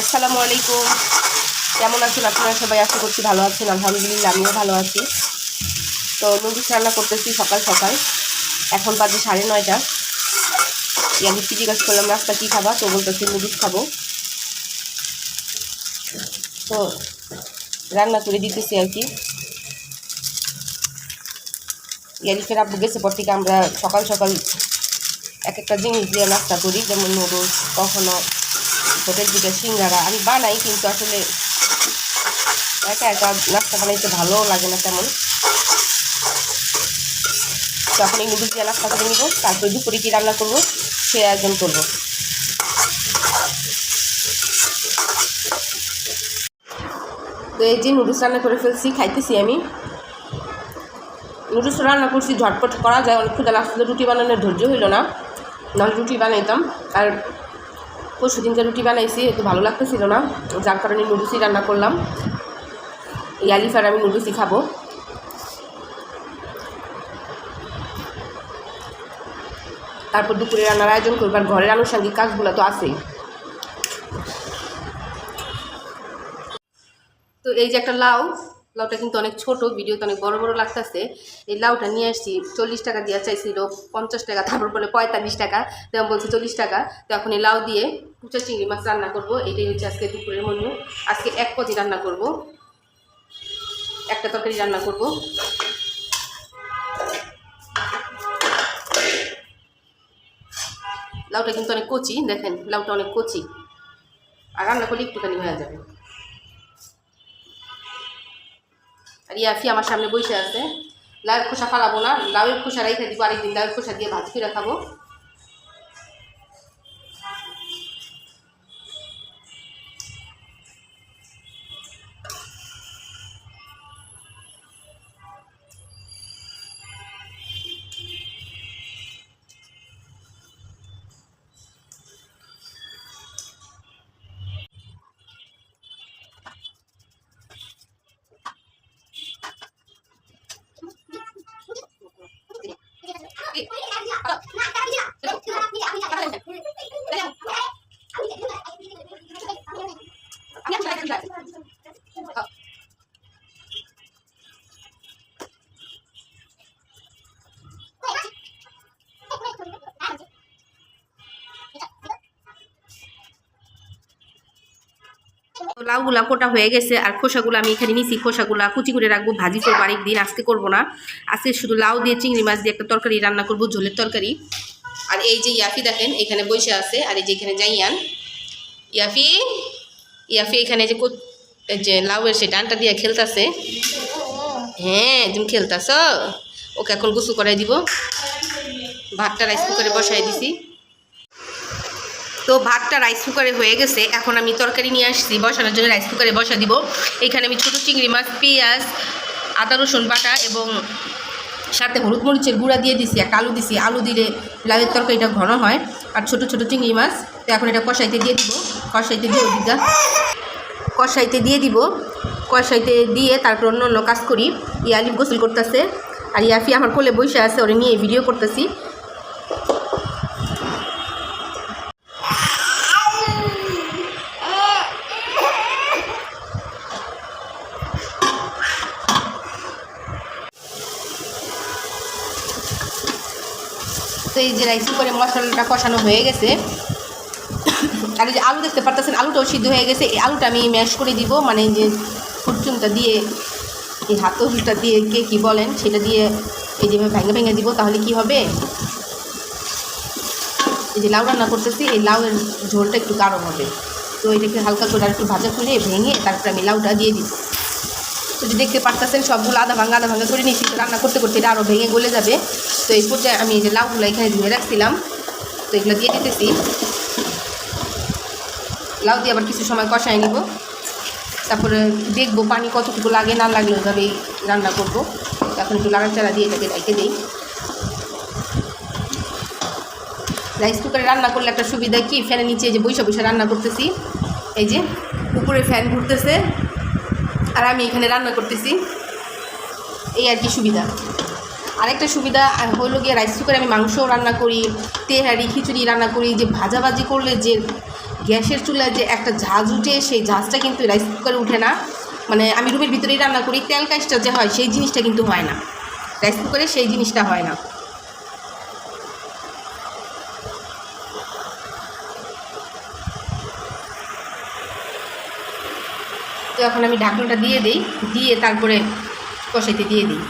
আসসালামু আলাইকুম। কেমন আছেন আপনারা? সবাই আশা করছি ভালো আছেন, আলহামদুলিল্লাহ, আমিও ভালো আছি। তো নুডলস রান্না করতেছি সকাল সকাল। এখন বাজে সাড়ে নয়টা। ইয়ালিপি জিজ্ঞাসা করলাম রাস্তা কী খাবা? তো বলতেছি, নুডলস খাব। তো রান্না করে দিতেছি আর কি। ইয়ালিফের আব্বু গেছে পর থেকে আমরা সকাল সকাল এক একটা জিনিস দিয়ে নাস্তা করি, যেমন নুডলস, কখনো হোটেল থেকে সিঙ্গারা। আমি বানাই কিন্তু আসলে একা একা নাস্তা বানাইতে ভালোও লাগে না তেমন। তখন এই নুডলস দিয়ে নাস্তা করে নিব, তারপরে দুপুরে কী রান্না করব সে আয়োজন করব। তো এই যে নুডলস রান্না করে ফেলছি, খাইতেছি আমি। নুডলস রান্না করছি, ঝটপট করা যায়, অনেক ক্ষুদা লাগছিল, রুটি বানানোর ধৈর্য হইল না। নাহলে রুটি বানাইতাম। আর পরশু দিনকে রুটি বানাইছি, একটু ভালো লাগতেছিল না। যার কারণে নুডলসই রান্না করলাম। ইয়ালিফ আর আমি নুডলসই খাব। তারপর দুপুরে রান্নার আয়োজন করব, আর ঘরের আনুষঙ্গিক কাজগুলো তো আছেই। তো এই যে একটা লাউ লাউটা কিন্তু অনেক ছোট, ভিডিওতে অনেক বড় বড় লাগতেছে। এই লাউটা নিয়ে আসছি, চল্লিশ টাকা দিয়ে চাইছিল, পঞ্চাশ টাকা, তারপর বলে পঁয়তাল্লিশ টাকা তেমন বলছে চল্লিশ টাকা। তো এখন এই লাউ দিয়ে কুচা চিংড়ি মাছ রান্না করব, এটাই হচ্ছে আজকে দুপুরের মেনু আজকে এক কেজি রান্না করব। একটা তরকারি রান্না করব। লাউটা কিন্তু অনেক কচি, দেখেন, লাউটা অনেক কচি। আর রান্না করলে একটুখানি হয়ে যাবে। আর ইয়াফি আমার সামনে বসে আছে। লাউয়ের খোসা ফালাবো না, লাউয়ের খোসা রেখে দিব, আরেকদিন লাউয়ের খোসা দিয়ে ভাজি রাখাবো খাব। Nak, nak, nak, nak. Nak, nak, nak, nak. লাউগুলা কোটা হয়ে গেছে, আর খোসাগুলো আমি এখানে নিছি, খোসাগুলা কুচি করে রাখব, ভাজি করব আরেকদিন, আজকে করব না। আজকে শুধু লাউ দিয়ে চিংড়ি মাছ দিয়ে একটা তরকারি রান্না করব, ঝোলের তরকারি। আর এই যে ইয়াফি দেখেন, এখানে বসে আছে, আর এই যে এখানে যাইয়ান ইয়াফি ইয়াফি এখানে যে যে লাউয়ের সে ডানটা দিয়ে খেলতেছে। হ্যাঁ তুমি খেলতাছ? ওকে এখন গোসল করাই দিব। ভাতটা রাইস কুকারে বসাই দিছি। তো ভাতটা রাইস কুকারে হয়ে গেছে। এখন আমি তরকারি নিয়ে আসছি, বসানোর জন্য রাইস কুকারে বসা দিব। এখানে আমি ছোটো চিংড়ি মাছ, পেঁয়াজ, আদা, রসুন বাটা এবং সাথে হলুদ মরিচের গুঁড়া দিয়ে দিছি একটা আলু দিছি। আলু দিলে লাউয়ের তরকারিটা ঘন হয়। আর ছোটো ছোটো চিংড়ি মাছ, তো এখন এটা কষাইতে দিয়ে দিব। কষাইতে দিয়ে দিদা কষাইতে দিয়ে দিব। কষাইতে দিয়ে তারপর অন্য অন্য কাজ করি। ইয়ালিফ গোসল করতেছে। আর ইয়াফি আমার কোলে বসে আছে, ওরে নিয়ে ভিডিও করতেছি। তো এই যে রাইস করে মশলাটা কষানো হয়ে গেছে। আর যে আলু দেখতে পারতেছেন, আলুটাও সিদ্ধ হয়ে গেছে। এই আলুটা আমি ম্যাশ করে দিব মানে যে ফুটচুনটা দিয়ে, এই হাতলটা দিয়ে কে কী বলেন, সেটা দিয়ে এই যে ভেঙে ভেঙে দিব, তাহলে কি হবে? এই যে লাউ রান্না করতেছি, এই লাউয়ের ঝোলটা একটু গাঢ় হবে। তো এটাকে হালকা করে আর একটু ভাজা করে ভেঙে তারপরে আমি লাউটা দিয়ে দিব। তো দেখতে পারতেছেন, সবগুলো আধা ভাঙা আধা ভাঙা করে নিয়েছি। তো রান্না করতে করতে এটা আরও ভেঙে গলে যাবে। তো এই পর্যায়ে আমি এই যে লাউগুলো এখানে ধুয়ে রাখছিলাম, তো এগুলো দিয়ে দিতেছি। লাউ দিয়ে আবার কিছু সময় কষাই নিব। তারপরে দেখব পানি কতটুকু লাগে, না লাগলে ওইভাবেই রান্না করব। এখন একটু লাগার চারা দিয়ে এটাকে রেখে দিই। রাইস কুকারে রান্না করলে একটা সুবিধা কি? ফ্যানের নিচে যে বৈশা বৈশা রান্না করতেছি। এই যে উপরে ফ্যান ঘুরতেছে। আর আমি এখানে রান্না করতেছি। এই আর কি সুবিধা। আরেকটা সুবিধা হলো গিয়ে রাইস কুকারে আমি মাংসও রান্না করি, তেহারি, খিচুড়ি রান্না করি, যে ভাজাভাজি করলে যে গ্যাসের চুলায় যে একটা ঝাঁজ উঠে, সেই ঝাঁজটা কিন্তু রাইস কুকারে উঠে না। মানে আমি রুমের ভিতরেই রান্না করি, তেল কাজটা যে হয়, সেই জিনিসটা কিন্তু হয় না। রাইস কুকারে সেই জিনিসটা হয় না। তো এখন আমি ঢাকনাটা দিয়ে দিই, দিয়ে তারপরে কষাইতে দিয়ে দিই।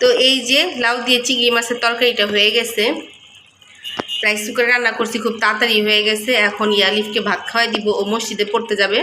তো এই যে লাউ দিয়ে চিংড়ি মাছের তরকারিটা হয়ে গেছে। রাইস কুকারে রান্না করছি, খুব তাড়াতাড়ি হয়ে গেছে। এখন ইয়ালিফকে ভাত খাওয়াই দিব, ও মসজিদে পড়তে যাবে।